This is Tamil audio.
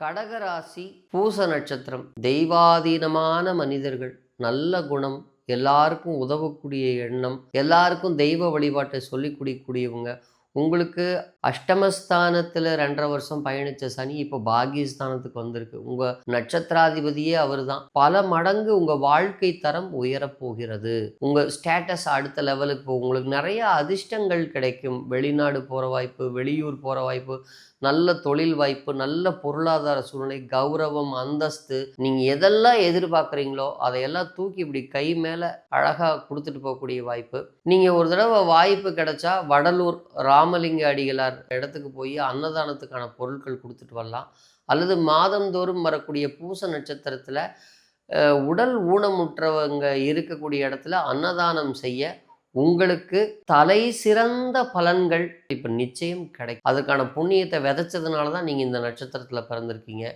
கடகராசி பூச நட்சத்திரம். தெய்வாதீனமான மனிதர்கள். நல்ல குணம். எல்லாருக்கும் உதவக்கூடிய எண்ணம். எல்லாருக்கும் தெய்வ வழிபாட்டை சொல்லிக் கொடுக்கக்கூடியவங்க. உங்களுக்கு அஷ்டமஸ்தானத்தில் ரெண்டரை வருஷம் பயணித்த சனி இப்போ பாகியஸ்தானத்துக்கு வந்திருக்கு. உங்கள் நட்சத்திராதிபதியே அவர் தான் பல மடங்கு உங்கள் வாழ்க்கை தரம் உயரப் போகிறது உங்கள் ஸ்டேட்டஸ் அடுத்த லெவலுக்கு போகும் உங்களுக்கு நிறைய அதிர்ஷ்டங்கள் கிடைக்கும். வெளிநாடு போகிற வாய்ப்பு வெளியூர் போகிற வாய்ப்பு நல்ல தொழில் வாய்ப்பு நல்ல பொருளாதார சூழ்நிலை கௌரவம் அந்தஸ்து. நீங்கள் எதெல்லாம் எதிர்பார்க்குறீங்களோ அதையெல்லாம் தூக்கி இப்படி கை மேலே அழகாக கொடுத்துட்டு போகக்கூடிய வாய்ப்பு. நீங்கள் ஒரு தடவை வாய்ப்பு கிடைச்சா வடலூர் ராமலிங்க அடிகளார் இடத்துக்கு போய் அன்னதானத்துக்கான பொருட்கள் கொடுத்துட்டு வரலாம். அல்லது மாதந்தோறும் வரக்கூடிய பூச நட்சத்திரத்தில் உடல் ஊனமுற்றவங்க இருக்கக்கூடிய இடத்துல அன்னதானம் செய்ய உங்களுக்கு தலை சிறந்த பலன்கள் இப்போ நிச்சயம் கிடைக்கும். அதுக்கான புண்ணியத்தை விதைச்சதுனால தான் நீங்கள் இந்த நட்சத்திரத்தில் பிறந்திருக்கீங்க.